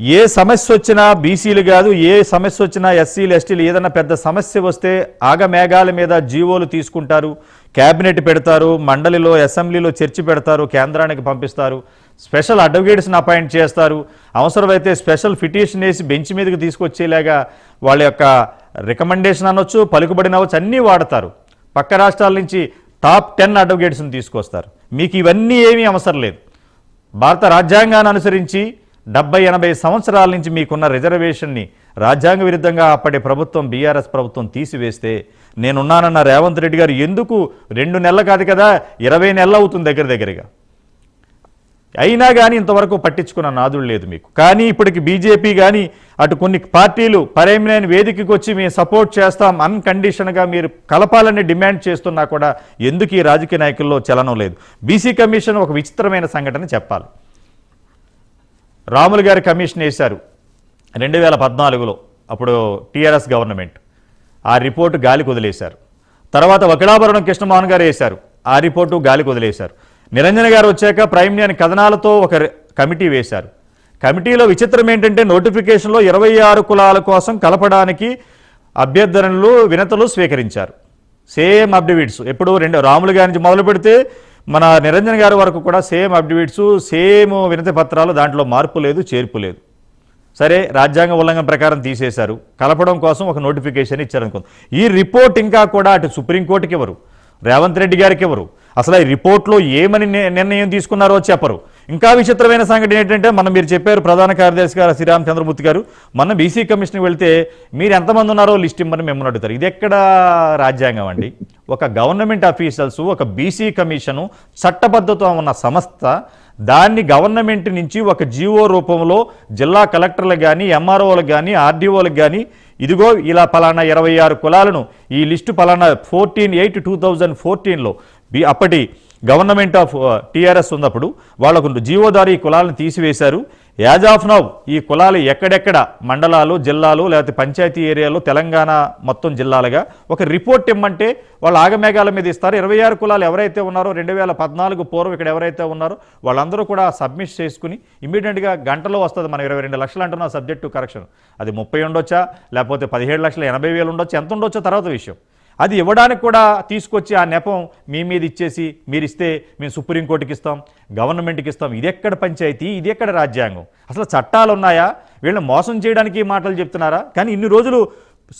ఏ సమస్య వచ్చినా బీసీలు కాదు ఏ సమస్య వచ్చినా ఎస్సీలు ఎస్టీలు ఏదైనా పెద్ద సమస్య వస్తే ఆగమేఘాల మీద జీవోలు తీసుకుంటారు క్యాబినెట్ పెడతారు మండలిలో అసెంబ్లీలో చర్చి పెడతారు కేంద్రానికి పంపిస్తారు. స్పెషల్ అడ్వకేట్స్ని అపాయింట్ చేస్తారు. అవసరమైతే స్పెషల్ ఫిటిషన్ వేసి బెంచ్ మీదకి తీసుకొచ్చేలాగా వాళ్ళ యొక్క రికమెండేషన్ అనొచ్చు పలుకుబడిన అవ్వచ్చు అన్నీ వాడతారు. పక్క రాష్ట్రాల నుంచి టాప్ టెన్ అడ్వకేట్స్ని తీసుకొస్తారు. మీకు ఇవన్నీ ఏమీ అవసరం లేదు. భారత రాజ్యాంగాన్ని అనుసరించి డెబ్బై ఎనభై సంవత్సరాల నుంచి మీకున్న రిజర్వేషన్ని రాజ్యాంగ విరుద్ధంగా అప్పటి ప్రభుత్వం బీఆర్ఎస్ ప్రభుత్వం తీసివేస్తే నేనున్నానన్న రేవంత్ రెడ్డి గారు ఎందుకు రెండు నెలలు కాదు కదా ఇరవై నెలలు అవుతుంది దగ్గర దగ్గరగా. అయినా కానీ ఇంతవరకు పట్టించుకున్న నాదుడు లేదు మీకు. కానీ ఇప్పటికి బీజేపీ కానీ అటు కొన్ని పార్టీలు పరేమైన వేదికకి వచ్చి మేము సపోర్ట్ చేస్తాం అన్కండిషన్గా మీరు కలపాలని డిమాండ్ చేస్తున్నా కూడా ఎందుకు ఈ రాజకీయ నాయకుల్లో చలనం లేదు. బీసీ కమిషన్ ఒక విచిత్రమైన సంఘటన చెప్పాలి. రాములు గారి కమిషన్ వేశారు రెండు వేల పద్నాలుగులో అప్పుడు టీఆర్ఎస్ గవర్నమెంట్. ఆ రిపోర్టు గాలి కుదిలేశారు తర్వాత వకిలాభరణం కృష్ణమోహన్ గారు వేశారు. ఆ రిపోర్టు గాలి కుదిలేశారు నిరంజన గారు వచ్చాక ప్రైమ్ నేను కథనాలతో ఒక కమిటీ వేశారు. కమిటీలో విచిత్రం ఏంటంటే నోటిఫికేషన్లో ఇరవై ఆరు కులాల కోసం కలపడానికి అభ్యర్థనలు వినతులు స్వీకరించారు. సేమ్ అప్డేవిట్స్ ఎప్పుడు రెండు రాములు గారి నుంచి మొదలు పెడితే మన నిరంజన్ గారి వరకు కూడా సేమ్ అప్డేవిట్స్ సేమ్ వినతి పత్రాలు దాంట్లో మార్పు లేదు చేర్పు లేదు. సరే రాజ్యాంగ ఉల్లంఘన ప్రకారం తీసేశారు. కలపడం కోసం ఒక నోటిఫికేషన్ ఇచ్చారనుకుంది ఈ రిపోర్ట్ ఇంకా కూడా అటు సుప్రీంకోర్టుకి ఇవ్వరు. రేవంత్ రెడ్డి గారికి ఇవ్వరు. అసలు ఈ రిపోర్ట్లో ఏమని నిర్ణయం తీసుకున్నారో చెప్పరు. ఇంకా విచిత్రమైన సంఘటన ఏంటంటే మనం మీరు చెప్పారు ప్రధాన కార్యదర్శి గారు శ్రీరామ్ చంద్రమూర్తి గారు మనం బీసీ కమిషన్కి వెళ్తే మీరు ఎంతమంది ఉన్నారో లిస్ట్ ఇమ్మని మిమ్మల్ని అడుగుతారు. ఇది ఎక్కడ రాజ్యాంగం అండి? ఒక గవర్నమెంట్ అఫీషియల్స్ ఒక బీసీ కమిషను చట్టబద్ధత ఉన్న సంస్థ దాన్ని గవర్నమెంట్ నుంచి ఒక జీవో రూపంలో జిల్లా కలెక్టర్లకు కానీ ఎంఆర్ఓలకు కానీ ఆర్డీఓలకు కానీ ఇదిగో ఇలా పలానా ఇరవై ఆరు కులాలను ఈ లిస్టు పలానా ఫోర్టీన్ ఎయిట్ టూ థౌజండ్ ఫోర్టీన్లో అప్పటి గవర్నమెంట్ ఆఫ్ టీఆర్ఎస్ ఉన్నప్పుడు వాళ్ళకు జీవోదారి కులాలను తీసివేశారు. యాజ్ ఆఫ్ నౌ ఈ కులాలు ఎక్కడెక్కడ మండలాలు జిల్లాలు లేకపోతే పంచాయతీ ఏరియాలో తెలంగాణ మొత్తం జిల్లాలుగా ఒక రిపోర్ట్ ఇమ్మంటే వాళ్ళు ఆగమేఘాల మీద ఇస్తారు. ఇరవై ఆరు కులాలు ఎవరైతే ఉన్నారో రెండు వేల పద్నాలుగు పూర్వం ఇక్కడ ఎవరైతే ఉన్నారో వాళ్ళందరూ కూడా సబ్మిట్ చేసుకుని ఇమీడియట్గా గంటలో వస్తుంది మనం ఇరవై రెండు లక్షలు అంటున్న సబ్జెక్టు కరెక్షన్. అది ముప్పై ఉండొచ్చా లేకపోతే పదిహేడు లక్షల ఎనభై వేలు ఉండొచ్చు ఎంత ఉండొచ్చో తర్వాత విషయం. అది ఇవ్వడానికి కూడా తీసుకొచ్చి ఆ నెపం మీ మీద ఇచ్చేసి మీరు ఇస్తే మేము సుప్రీంకోర్టుకి ఇస్తాం గవర్నమెంట్కి ఇస్తాం. ఇది ఎక్కడ పంచాయతీ? ఇది ఎక్కడ రాజ్యాంగం? అసలు చట్టాలు ఉన్నాయా? వీళ్ళని మోసం చేయడానికి మాటలు చెప్తున్నారా? కానీ ఇన్ని రోజులు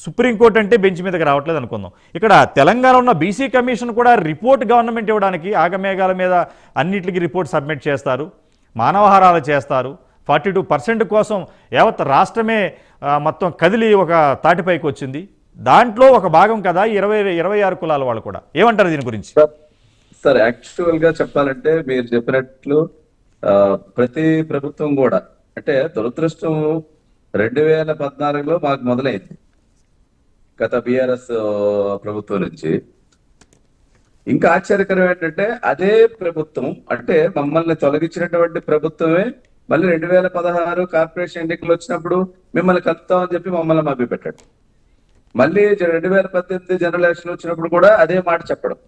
సుప్రీంకోర్టు అంటే బెంచ్ మీదకి రావట్లేదు అనుకుందాం. ఇక్కడ తెలంగాణ ఉన్న బీసీ కమిషన్ కూడా రిపోర్ట్ గవర్నమెంట్ ఇవ్వడానికి ఆగమేఘాల మీద అన్నింటికి రిపోర్ట్ సబ్మిట్ చేస్తారు మానవహారాలు చేస్తారు. ఫార్టీ టూ పర్సెంట్ కోసం యావత్ రాష్ట్రమే మొత్తం కదిలి ఒక తాటిపైకి వచ్చింది. దాంట్లో ఒక భాగం కదా ఇరవై ఇరవై ఆరు కులాల వాళ్ళు కూడా. ఏమంటారు దీని గురించి? సార్ సార్ యాక్చువల్గా చెప్పాలంటే మీరు చెప్పినట్లు ప్రతి ప్రభుత్వం కూడా అంటే దురదృష్టం రెండు వేల పద్నాలుగులో మాకు మొదలైంది. గత బిఆర్ఎస్ ప్రభుత్వం నుంచి. ఇంకా ఆశ్చర్యకరం ఏంటంటే అదే ప్రభుత్వం అంటే మమ్మల్ని తొలగించినటువంటి ప్రభుత్వమే మళ్ళీ రెండు వేల పదహారు కార్పొరేషన్ ఎన్నికలు వచ్చినప్పుడు మిమ్మల్ని కలుపుతామని చెప్పి మమ్మల్ని మభ్యపెట్టాడు. మళ్ళీ రెండు వేల పద్దెనిమిది జనరల్ ఎలక్షన్ వచ్చినప్పుడు కూడా అదే మాట చెప్పడం.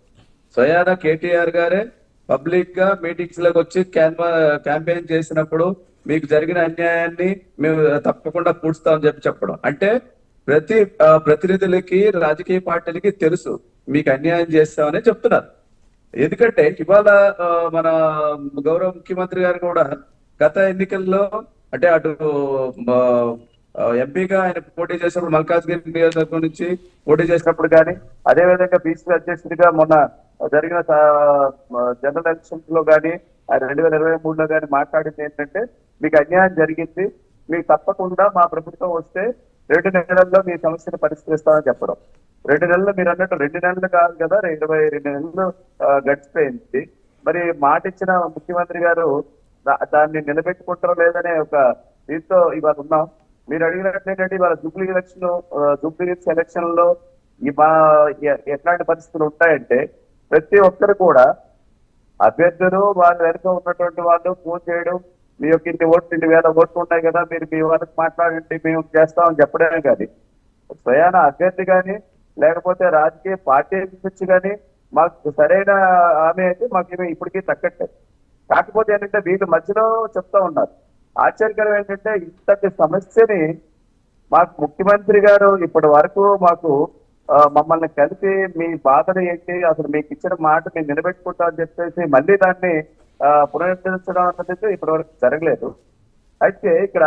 స్వయాన కేటీఆర్ గారే పబ్లిక్గా మీటింగ్స్లోకి వచ్చి క్యాంపెయిన్ చేసినప్పుడు మీకు జరిగిన అన్యాయాన్ని మేము తప్పకుండా పూడ్స్తామని చెప్పి చెప్పడం. అంటే ప్రతి ప్రతినిధులకి రాజకీయ పార్టీలకి తెలుసు మీకు అన్యాయం చేస్తామని చెప్తున్నారు. ఎందుకంటే ఇవాళ మన గౌరవ ముఖ్యమంత్రి గారు కూడా గత ఎన్నికల్లో అంటే అటు ఎంపీగా ఆయన పోటీ చేసినప్పుడు మల్కాజ్గిరి నియోజకవర్గం నుంచి పోటీ చేసినప్పుడు కానీ అదే విధంగా బీసీ అధ్యక్షుడిగా మొన్న జరిగిన జనరల్ ఎలక్షన్స్లో కానీ రెండు వేల ఇరవై మూడులో కానీ మాట్లాడింది ఏంటంటే మీకు అన్యాయం జరిగింది మీకు తప్పకుండా మా ప్రభుత్వం వస్తే రెండు నెలల్లో మీ సమస్యను పరిష్కరిస్తామని చెప్పడం. రెండు నెలలు మీరు అన్నట్టు రెండు నెలలు కాదు కదా ఇరవై రెండు నెలలు గడిచిపోయింది. మరి మాట ఇచ్చిన ముఖ్యమంత్రి గారు దా- దాన్ని నిలబెట్టుకుంటారో లేదనే ఒక దీంతో ఇవాళ ఉన్నాం. మీరు అడిగినట్టు ఏంటంటే ఇవాళ జూబ్లీ ఎలక్షన్ జూబ్లీ ఎలక్షన్లో ఈ మా ఎట్లాంటి పరిస్థితులు ఉంటాయంటే ప్రతి ఒక్కరు కూడా అభ్యర్థులు వాళ్ళ వెనుక ఉన్నటువంటి వాళ్ళు ఫోన్ చేయడం మీ యొక్క ఇన్ని ఓట్లు ఇన్ని వేల ఓట్లు ఉన్నాయి కదా మీరు మీ వాళ్ళకి మాట్లాడండి మేము చేస్తామని చెప్పడమే కానీ స్వయాన అభ్యర్థి కానీ లేకపోతే రాజకీయ పార్టీ నుంచి కానీ మాకు సరైన ఆమె అయితే మాకు ఇప్పటికీ తగ్గట్లేదు. కాకపోతే ఏంటంటే వీళ్ళు మధ్యలో చెప్తా ఉన్నారు. ఆశ్చర్యకరం ఏంటంటే ఇంతటి సమస్యని మాకు ముఖ్యమంత్రి గారు ఇప్పటి వరకు మాకు మమ్మల్ని కలిసి మీ బాధలు ఏంటి అసలు మీకు ఇచ్చిన మాట మేము నిలబెట్టుకుంటామని చెప్పేసి మళ్ళీ దాన్ని పునరుద్ధరించడం అన్నది ఇప్పటి వరకు జరగలేదు. అయితే ఇక్కడ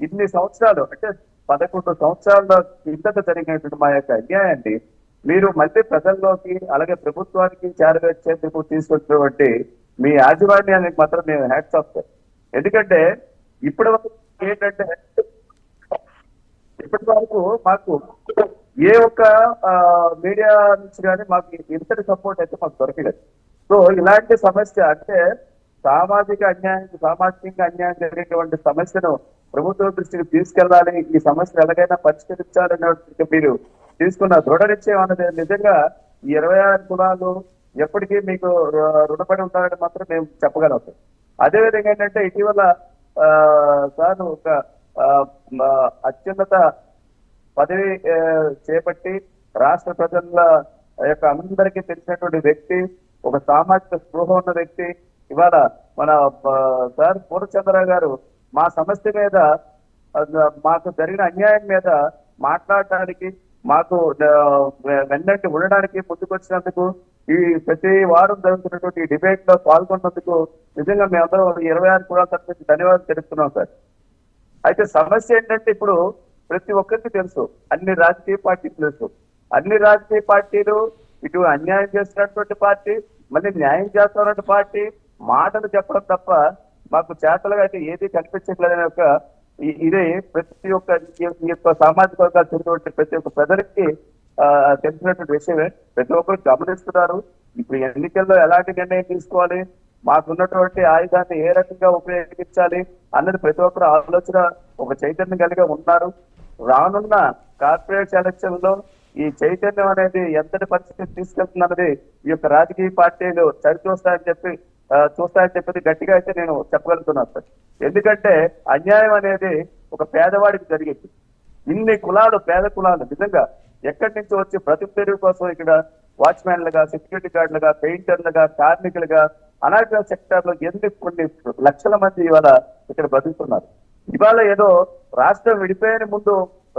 ఇన్ని సంవత్సరాలు అంటే పదకొండు సంవత్సరాల కిందట జరిగినటువంటి మా యొక్క అన్యాయాన్ని మీరు మళ్ళీ ప్రజల్లోకి అలాగే ప్రభుత్వానికి చేరవేర్చేందుకు తీసుకొచ్చినటువంటి మీ యాజమాన్యానికి మాత్రం మేము హ్యాట్స్ ఆఫ్ సార్. ఎందుకంటే ఇప్పటి వరకు ఏంటంటే ఇప్పటి వరకు మాకు ఏ ఒక్క ఆ, మీడియా నుంచి కానీ మాకు ఇంతటి సపోర్ట్ అయితే మాకు దొరకలేదు. సో ఇలాంటి సమస్య అంటే సామాజిక అన్యాయం సామాజికంగా అన్యాయం జరిగేటువంటి సమస్యను ప్రభుత్వం దృష్టికి తీసుకెళ్ళాలి ఈ సమస్య ఎలాగైనా పరిష్కరించాలనే మీరు తీసుకున్న దృఢ నిశ్చయం అనేది నిజంగా ఈ ఇరవై ఆరు కులాలు ఎప్పటికీ మీకు రుణపడి ఉంటారని మాత్రం మేము చెప్పగలుగుతాం అదేవిధంగా అదే విధంగా ఏంటంటే ఇటీవల ఆ, సార్ ఒక ఆ, అత్యున్నత పదవి చేపట్టి రాష్ట్ర ప్రజల యొక్క అందరికీ తెలిసినటువంటి వ్యక్తి ఒక సామాజిక స్పృహ ఉన్న వ్యక్తి. ఇవాళ మన సార్ పూర్ణచంద్ర గారు మా సమస్య మీద మాకు జరిగిన అన్యాయం మీద మాట్లాడటానికి మాకు ఆ, వెన్నంటి ఉండడానికి ముందుకొచ్చినందుకు ఈ ప్రతి వారం జరుగుతున్నటువంటి ఈ డిబేట్లో పాల్గొన్నందుకు నిజంగా మేమందరం ఇరవై ఆరు కూడా తరఫు ధన్యవాదాలు తెలుపుతున్నాం సార్. అయితే సమస్య ఏంటంటే ఇప్పుడు ప్రతి ఒక్కరికి తెలుసు అన్ని రాజకీయ పార్టీలు తెలుసు. అన్ని రాజకీయ పార్టీలు ఇటు అన్యాయం చేస్తున్నటువంటి పార్టీ మళ్ళీ న్యాయం చేస్తున్నటువంటి పార్టీ మాటలు చెప్పడం తప్ప మాకు చేతలుగా అయితే ఏది కనిపించట్లేదనే ఒక ఇదే ప్రతి ఒక్క ఈ యొక్క సామాజిక వర్గాలు చెందినటువంటి ప్రతి ఒక్క ప్రజలకి తెలిసినటువంటి విషయమే ప్రతి ఒక్కరు గమనిస్తున్నారు. ఇప్పుడు ఎన్నికల్లో ఎలాంటి నిర్ణయం తీసుకోవాలి? మాకున్నటువంటి ఆయుధాన్ని ఏ రకంగా ఉపయోగించాలి? అన్నది ప్రతి ఒక్కరు ఆలోచన ఒక చైతన్యం కలిగి ఉన్నారు. రానున్న కార్పొరేట్ ఎలక్షన్లో ఈ చైతన్యం అనేది ఎంతటి పరిస్థితి తీసుకెళ్తుందన్నది ఈ యొక్క రాజకీయ పార్టీలు సరిచూస్తాయని చెప్పి చూస్తాయని చెప్పేది గట్టిగా అయితే నేను చెప్పగలుగుతున్నాను సార్. ఎందుకంటే అన్యాయం అనేది ఒక పేదవాడికి జరిగింది. ఇన్ని కులాలు పేద కులాలు నిజంగా ఎక్కడి నుంచి వచ్చి ప్రతి తెరువు కోసం ఇక్కడ వాచ్మెన్లుగా సెక్యూరిటీ గార్డులుగా పెయింటర్లుగా కార్మికులుగా అనాథ సెక్టర్లో ఎందుకు కొన్ని లక్షల మంది ఇవాళ ఇక్కడ బతుకుతున్నారు. ఇవాళ ఏదో రాష్ట్రం విడిపోయిన ముందు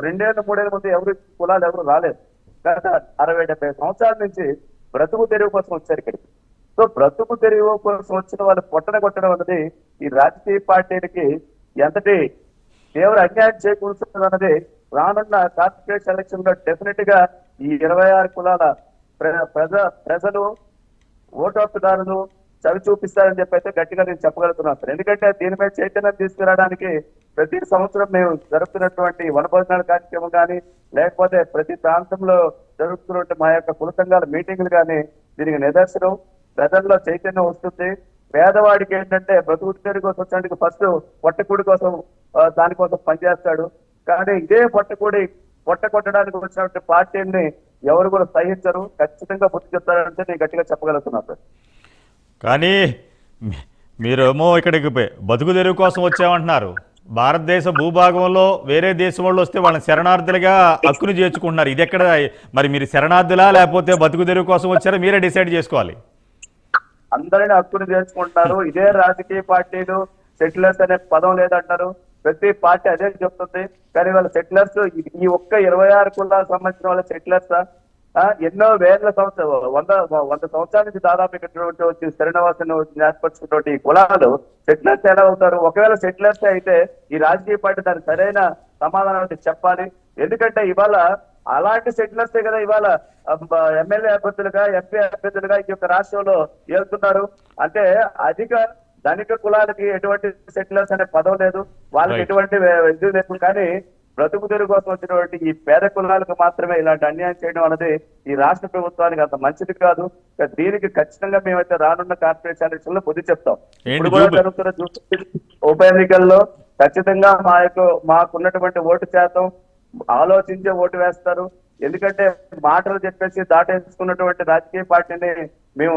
రెండేళ్ళ మూడేళ్ళ ముందు ఎవరు కులాలు ఎవరు రాలేదు. గత అరవై డెబ్బై సంవత్సరాల నుంచి బ్రతుకు తెరువు కోసం వచ్చారు ఇక్కడికి. సో బ్రతుకు తెరువు కోసం వచ్చిన వాళ్ళు పొట్టన కొట్టడం అన్నది ఈ రాజకీయ పార్టీలకి ఎంతటి తీవ్ర అన్యాయం చేకూరుతుంది అన్నది రానున్న కార్పొరేట్ ఎలక్షన్లో డెఫినెట్గా ఈ ఇరవై ఆరు కులాల ప్రజ ప్రజలు ఓటు హక్కుదారులు చవి చూపిస్తారని చెప్పి అయితే గట్టిగా నేను చెప్పగలుగుతున్నాను సార్. ఎందుకంటే దీనిపై చైతన్యం తీసుకురావడానికి ప్రతి సంవత్సరం మేము జరుపుతున్నటువంటి వనభోజనాల కార్యక్రమం కానీ లేకపోతే ప్రతి ప్రాంతంలో జరుగుతున్నటువంటి మా యొక్క కుల సంఘాల మీటింగ్లు కానీ దీనికి నిదర్శనం. ప్రజల్లో చైతన్యం వస్తుంది. పేదవాడికి ఏంటంటే బ్రతుకు కోసం వచ్చడానికి ఫస్ట్ పొట్టకూడి కోసం దానికోసం పనిచేస్తాడు. కానీ ఇదే పొట్టకూడి పొట్ట కొట్టడానికి వచ్చినటువంటి పార్టీని ఎవరు కూడా సహించరు. ఖచ్చితంగా బుద్ధి చెప్తారంటే నేను గట్టిగా చెప్పగలుగుతున్నాను సార్. కానీ మీరేమో ఇక్కడికి బతుకు తెరువు కోసం వచ్చామంటున్నారు. భారతదేశ భూభాగంలో వేరే దేశం వాళ్ళు వస్తే వాళ్ళని శరణార్థులుగా హక్కును చేర్చుకుంటున్నారు. ఇది ఎక్కడ? మరి మీరు శరణార్థులా లేకపోతే బతుకు తెరువు కోసం వచ్చారా? మీరే డిసైడ్ చేసుకోవాలి. అందరిని హక్కును చేర్చుకుంటున్నారు. ఇదే రాజకీయ పార్టీలు. సెటిలర్స్ అనే పదం లేదంటారు ప్రతి పార్టీ అదే చెప్తుంది. కానీ వాళ్ళ సెటిలర్స్ ఈ ఒక్క ఇరవై ఆరు కులాలకు సంబంధించిన వాళ్ళ సెటిలర్స్ ఎన్నో వేల సంవత్సరాలు వంద వంద సంవత్సరాల నుంచి దాదాపు ఇక్కడ వచ్చి శరణవాసను ఏర్పరచుకున్నటువంటి ఈ కులాలు సెటిలర్స్ ఎలా అవుతారు? ఒకవేళ సెటిలర్స్ అయితే ఈ రాజకీయ పార్టీ దానికి సరైన సమాధానం అయితే చెప్పాలి. ఎందుకంటే ఇవాళ అలాంటి సెటిలర్సే కదా ఇవాళ ఎమ్మెల్యే అభ్యర్థులుగా ఎంపీ అభ్యర్థులుగా ఈ యొక్క రాష్ట్రంలో వెళ్తున్నారు అంటే అధిక ధనిక కులాలకి ఎటువంటి సెటిలర్స్ అనే పదం లేదు. వాళ్ళకి. ఎటువంటి ఇది లేదు కానీ బ్రతుకు తెరుగు కోసం వచ్చినటువంటి ఈ పేద కులాలకు మాత్రమే ఇలాంటి అన్యాయం చేయడం అనేది ఈ రాష్ట్ర ప్రభుత్వానికి అంత మంచిది కాదు. దీనికి ఖచ్చితంగా మేమైతే రానున్న కార్పొరేట్ ఎలక్షన్లో బుద్ధి చెప్తాం. ఇప్పుడు కూడా? జరుగుతున్న ఉప ఎన్నికల్లో ఖచ్చితంగా మా యొక్క మాకున్నటువంటి ఓటు శాతం ఆలోచించే ఓటు వేస్తారు. ఎందుకంటే మాటలు చెప్పేసి దాటేసుకున్నటువంటి రాజకీయ పార్టీని మేము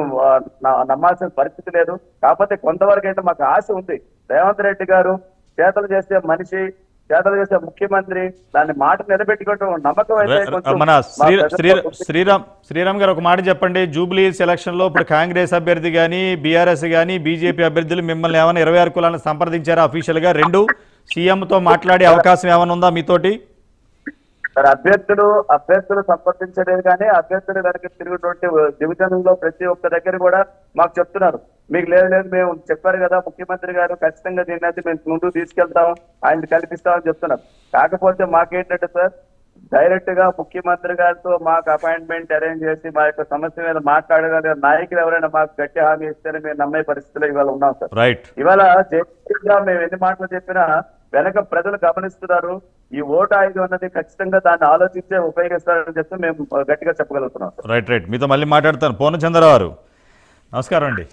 నమ్మాల్సిన పరిస్థితి లేదు. కాకపోతే కొంతవరకు అయితే మాకు ఆశ ఉంది. రేవంత్ రెడ్డి గారు చేతలు చేసే మనిషి చేతలు చేసే ముఖ్యమంత్రి దాన్ని మాట నిలబెట్టుకోవటం నమ్మకం అయితే మన శ్రీరామ్ శ్రీరామ్ గారు ఒక మాట చెప్పండి. జూబ్లీ సెలక్షన్లో ఇప్పుడు కాంగ్రెస్ అభ్యర్థి కానీ బీఆర్ఎస్ కానీ బీజేపీ అభ్యర్థులు మిమ్మల్ని ఏమైనా ఇరవై ఆరు కులాలను సంప్రదించారా అఫీషియల్గా? రెండు సీఎం తో మాట్లాడే అవకాశం ఏమైనా ఉందా మీతోటి? మరి అభ్యర్థులు అభ్యర్థులు సంప్రదించలేదు కానీ అభ్యర్థులు వెనక తిరుగుతుంటే డివిజన్లో ప్రతి ఒక్క దగ్గర కూడా మాకు చెప్తున్నారు. మీకు లేదు లేదు మేము చెప్పారు కదా ముఖ్యమంత్రి గారు ఖచ్చితంగా దీన్ని అయితే మేము ముందుకు తీసుకెళ్తాం ఆయన కల్పిస్తామని చెప్తున్నారు. కాకపోతే మాకేంటంటే సార్ డైరెక్ట్గా ముఖ్యమంత్రి గారితో మాకు అపాయింట్మెంట్ అరేంజ్ చేసి మా యొక్క సమస్య మీద మాట్లాడగలిగే నాయకులు ఎవరైనా మాకు గట్టి హామీ ఇస్తేనే మేము నమ్మే పరిస్థితిలో ఇవాళ ఉన్నాం సార్. రైట్ ఇవాళ జైలుగా మేము ఎన్ని మాటలు చెప్పినా వెనక ప్రజలు గమనిస్తున్నారు ఈ ఓటు ఆయుధం అన్నది ఖచ్చితంగా దాన్ని ఆలోచించే ఉపయోగిస్తారని చెప్తే మేము గట్టిగా చెప్పగలుగుతున్నాం రైట్ రైట్ మీతో మళ్ళీ మాట్లాడతాను. పూర్ణచంద్రరావు గారు. నమస్కారం అండి.